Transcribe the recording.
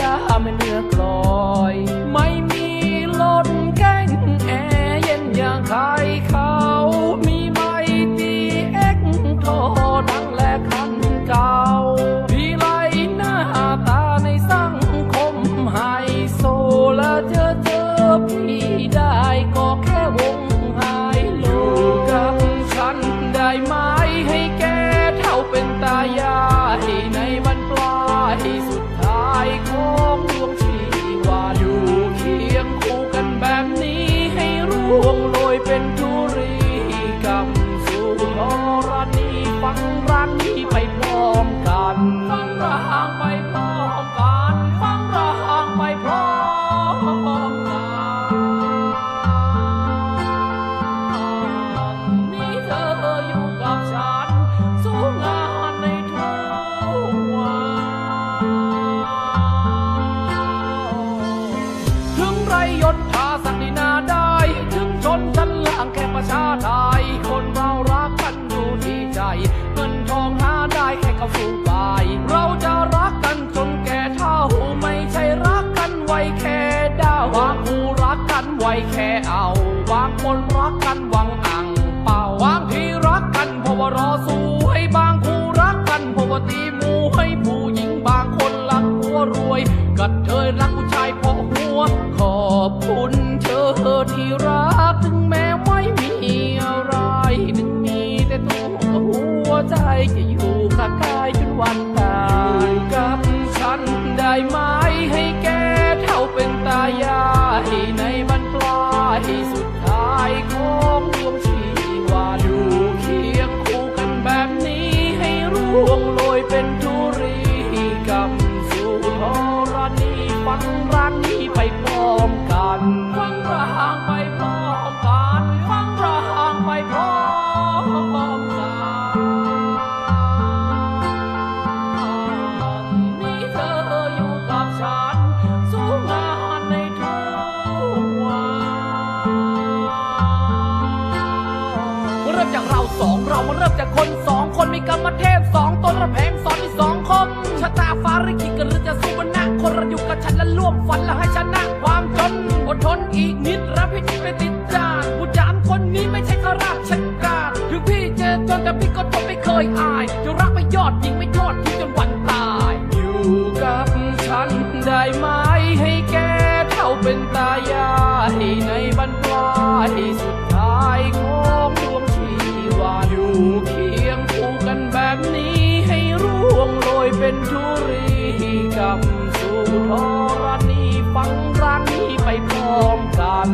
ดาไม่เลือกลอย ไม่มีลดแก้งแอร์เย็นอย่างใครเขามีไม่ตีเอ็กโทดังและคันเก่าพีไรหน้าตาในสังคมไฮโซและเจอเจอพี่างแค่ประชาไทยคนเรารักกันอยู่ที่ใจ เงินทองหาได้แค่เข้าสู่กาย เราจะรักกันจนแก่เท่าไม่ใช่รักกันไว้แค่ดาวบางคู่รักกันไว้แค่เอาบางคนรักกันหวังอ่างเป่าบางที่รักกันเพราะว่ารอสู้ให้บางคู่รักกันเพราะว่าตีมูให้ผู้หญิงบางคนรักหัวรวยกัดเธอรักผู้ชายเพราะหัวขอบคุณเธอที่รัก ถึง มาเริ่มจากคนสองคนมีกรรมเทพสองตนระแพงสอนที่สองคมชะตาฟ้าริขิตกันหรือจะสู้บนหน้าคนระอยู่กับฉันและร่วมฝันและให้ชนะความจนอดทนอีกนิดรับพี่จิตไปติดจานผู้จานคนนี้ไม่ใช่ข้าราชการถึงพี่เจอจนแต่พี่ก็ทนไม่เคยอายจะรักไม่ยอดยิงไม่ทอดทิ้งจนวันตาย อยู่กับฉันได้ไหมำสู่ธรณีฟังรางนี้ไปพร้อมกัน